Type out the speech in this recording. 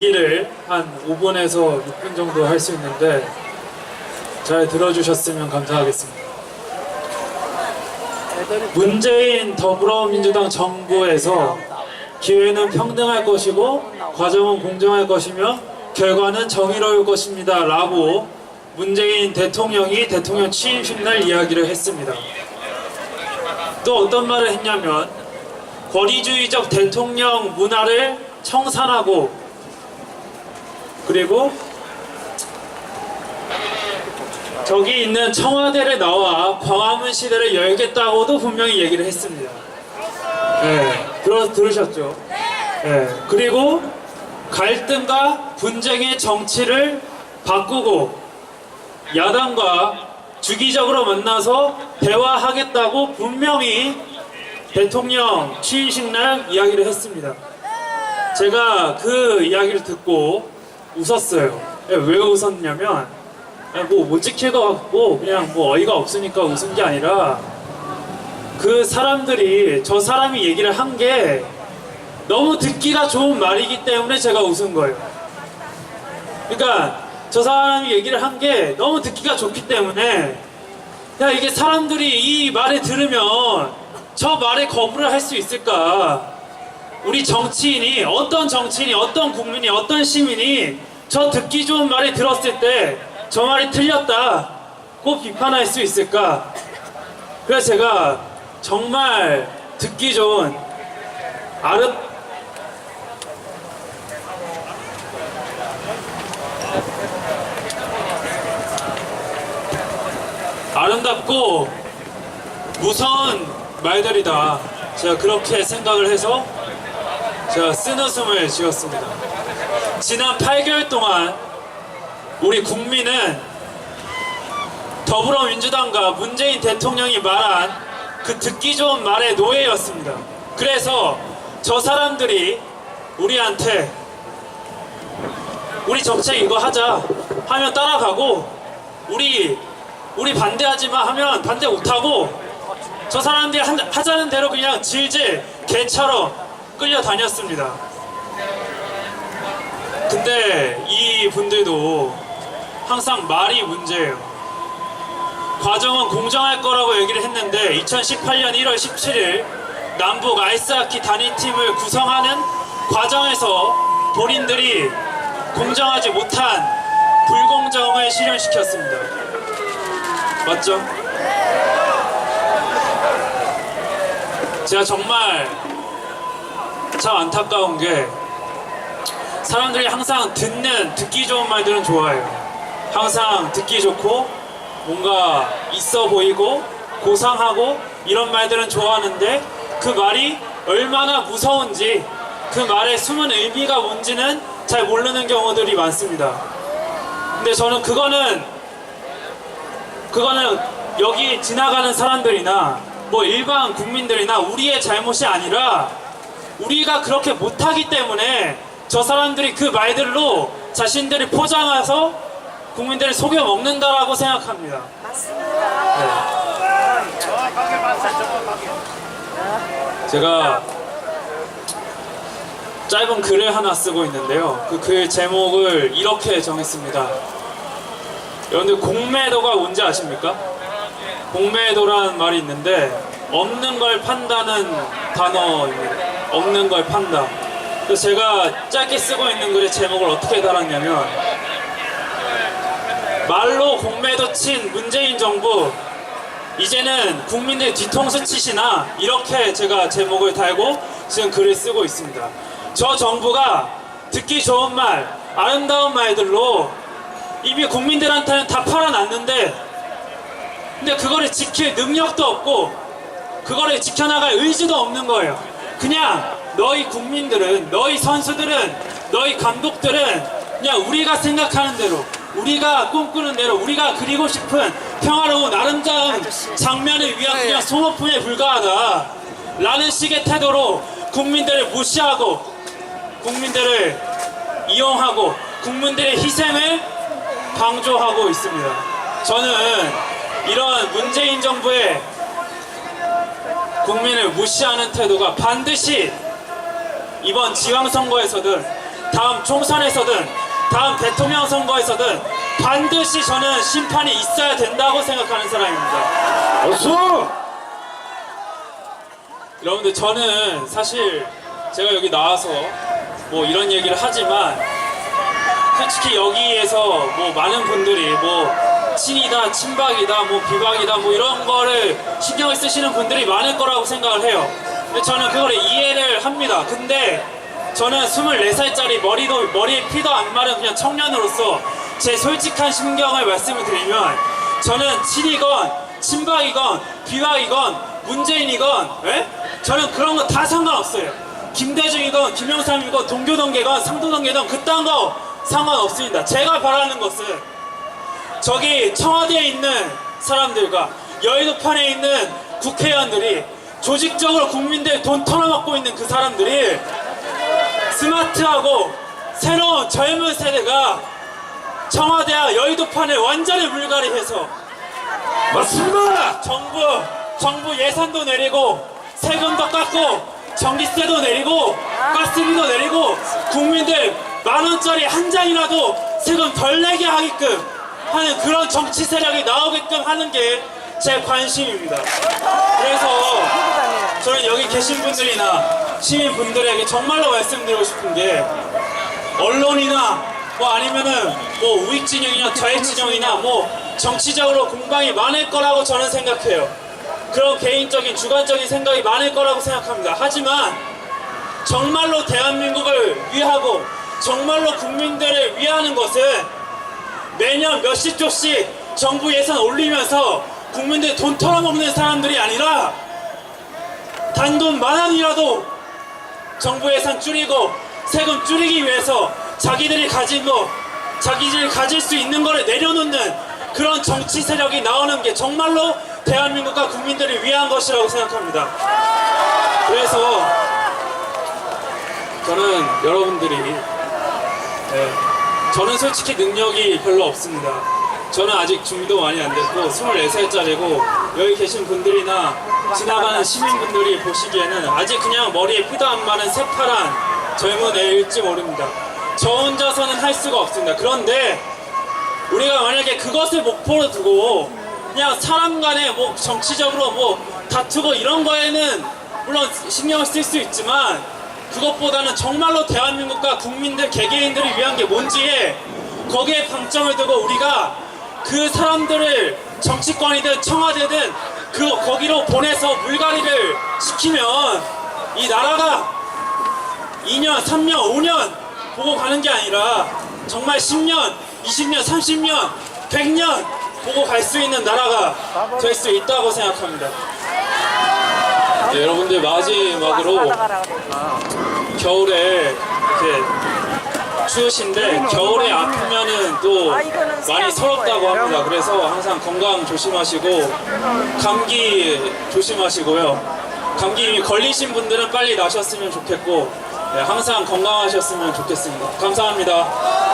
얘기를 한 5분에서 6분 정도 할 수 있는데 잘 들어주셨으면 감사하겠습니다. 문재인 더불어민주당 정부에서 기회는 평등할 것이고 과정은 공정할 것이며 결과는 정의로울 것입니다. 라고 문재인 대통령이 대통령 취임식 날 이야기를 했습니다. 또 어떤 말을 했냐면 권위주의적 대통령 문화를 청산하고 그리고 저기 있는 청와대를 나와 광화문 시대를 열겠다고도 분명히 얘기를 했습니다. 네, 들어 들으셨죠? 네, 그리고 갈등과 분쟁의 정치를 바꾸고 야당과 주기적으로 만나서 대화하겠다고 분명히 대통령 취임식 날 이야기를 했습니다. 제가 그 이야기를 듣고 웃었어요. 예, 왜 웃었냐면 뭐못 지킬 것 같고 그냥 뭐 어이가 없으니까 웃은 게 아니라 그 사람들이 저 사람이 얘기를 한 게 너무 듣기가 좋은 말이기 때문에 제가 웃은 거예요. 그러니까 저 사람이 얘기를 한 게 너무 듣기가 좋기 때문에 야 이게 사람들이 이 말을 들으면 저 말에 거부를 할 수 있을까? 우리 정치인이 어떤 정치인이 어떤 국민이 어떤 시민이 저 듣기 좋은 말을 들었을 때 저 말이 틀렸다고 비판할 수 있을까? 그래서 제가 정말 듣기 좋은 아름 아름답고 무서운 말들이다. 제가 그렇게 생각을 해서 제가 쓴 웃음을 지었습니다. 지난 8개월 동안 우리 국민은 더불어민주당과 문재인 대통령이 말한 그 듣기 좋은 말의 노예였습니다. 그래서 저 사람들이 우리한테 우리 정책 이거 하자 하면 따라가고 우리 우리 반대하지 마 하면 반대 못하고 저 사람들이 한- 하자는 대로 그냥 질질 개처럼 끌려다녔습니다. 근데 이 분들도 항상 말이 문제예요. 과정은 공정할 거라고 얘기를 했는데 2018년 1월 17일 남북 아이스하키 단위팀을 구성하는 과정에서 본인들이 공정하지 못한 불공정을 실현시켰습니다. 맞죠? 제가 정말 참 안타까운 게 사람들이 항상 듣는 듣기 좋은 말들은 좋아해요. 항상 듣기 좋고 뭔가 있어 보이고 고상하고 이런 말들은 좋아하는데 그 말이 얼마나 무서운지 그 말의 숨은 의미가 뭔지는 잘 모르는 경우들이 많습니다. 근데 저는 그거는 그거는 여기 지나가는 사람들이나 뭐 일반 국민들이나 우리의 잘못이 아니라 우리가 그렇게 못하기 때문에 저 사람들이 그 말들로 자신들이 포장해서 국민들을 속여 먹는다라고 생각합니다. 네. 제가 짧은 글을 하나 쓰고 있는데요. 그 글 제목을 이렇게 정했습니다. 여러분들 공매도가 뭔지 아십니까? 공매도라는 말이 있는데 없는 걸 판다는 단어입니다. 없는 걸 판다. 그래서 제가 짧게 쓰고 있는 글의 제목을 어떻게 달았냐면 말로 공매도 친 문재인 정부 이제는 국민들 뒤통수 치시나 이렇게 제가 제목을 달고 지금 글을 쓰고 있습니다. 저 정부가 듣기 좋은 말, 아름다운 말들로 이미 국민들한테는 다 팔아놨는데 근데 그거를 지킬 능력도 없고 그거를 지켜나갈 의지도 없는 거예요. 그냥 너희 국민들은 너희 선수들은 너희 감독들은 그냥 우리가 생각하는 대로 우리가 꿈꾸는 대로 우리가 그리고 싶은 평화로운 아름다운 장면을 위한 그냥 소모품에 불과하다. 라는 식의 태도로 국민들을 무시하고 국민들을 이용하고 국민들의 희생을 강조하고 있습니다. 저는 이런 문재인 정부의 국민을 무시하는 태도가 반드시 이번 지방 선거에서든 다음 총선에서든 다음 대통령 선거에서든 반드시 저는 심판이 있어야 된다고 생각하는 사람입니다. 어서! 여러분들 저는 사실 제가 여기 나와서 뭐 이런 얘기를 하지만 솔직히 여기에서 뭐 많은 분들이 뭐 친이다, 친박이다, 뭐 비박이다, 뭐 이런 거를 신경을 쓰시는 분들이 많을 거라고 생각을 해요. 저는 그걸 이해를 합니다. 근데 저는 24살짜리 머리도, 머리에 피도 안 마른 그냥 청년으로서 제 솔직한 심경을 말씀을 드리면 저는 친이건, 친박이건, 비박이건, 문재인이건, 예? 저는 그런 거 다 상관없어요. 김대중이건, 김영삼이건, 동교동계건, 상도동계건, 그딴 거 상관없습니다. 제가 바라는 것은 저기 청와대에 있는 사람들과 여의도판에 있는 국회의원들이 조직적으로 국민들 돈 털어먹고 있는 그 사람들이 스마트하고 새로운 젊은 세대가 청와대와 여의도판을 완전히 물갈이 해서 맞습니다! 정부 정부 예산도 내리고 세금도 깎고 전기세도 내리고 가스비도 내리고 국민들 만 원짜리 한 장이라도 세금 덜 내게 하게끔 하는 그런 정치 세력이 나오게끔 하는 게 제 관심입니다. 그래서 저는 여기 계신 분들이나 시민 분들에게 정말로 말씀드리고 싶은 게 언론이나 뭐 아니면은 뭐 우익 진영이나 좌익 진영이나 뭐 정치적으로 공방이 많을 거라고 저는 생각해요. 그런 개인적인 주관적인 생각이 많을 거라고 생각합니다. 하지만 정말로 대한민국을 위하고 정말로 국민들을 위하는 것은 매년 몇십 조씩 정부 예산 올리면서 국민들 돈 털어먹는 사람들이 아니라 단돈 만 원이라도 정부 예산 줄이고 세금 줄이기 위해서 자기들이 가진 거, 자기들이 가질 수 있는 거를 내려놓는 그런 정치 세력이 나오는 게 정말로 대한민국과 국민들을 위한 것이라고 생각합니다. 그래서 저는 여러분들이 네, 저는 솔직히 능력이 별로 없습니다. 저는 아직 준비도 많이 안 됐고 24살짜리고 여기 계신 분들이나 지나가는 시민분들이 보시기에는 아직 그냥 머리에 피도 안 마른 새파란 젊은 애일지 모릅니다. 저 혼자서는 할 수가 없습니다. 그런데 우리가 만약에 그것을 목표로 두고 그냥 사람 간에 뭐 정치적으로 뭐 다투고 이런 거에는 물론 신경을 쓸 수 있지만 그것보다는 정말로 대한민국과 국민들 개개인들을 위한 게 뭔지에 거기에 방점을 두고 우리가 그 사람들을 정치권이든 청와대든 그 거기로 보내서 물갈이를 시키면 이 나라가 2년, 3년, 5년 보고 가는 게 아니라 정말 10년, 20년, 30년, 100년 보고 갈 수 있는 나라가 될 수 있다고 생각합니다. 네, 여러분들 마지막으로 겨울에 이렇게 추우신데 겨울에 아프면은 또 많이 서럽다고 합니다. 그래서 항상 건강 조심하시고 감기 조심하시고요. 감기 걸리신 분들은 빨리 나셨으면 좋겠고 네, 항상 건강하셨으면 좋겠습니다. 감사합니다.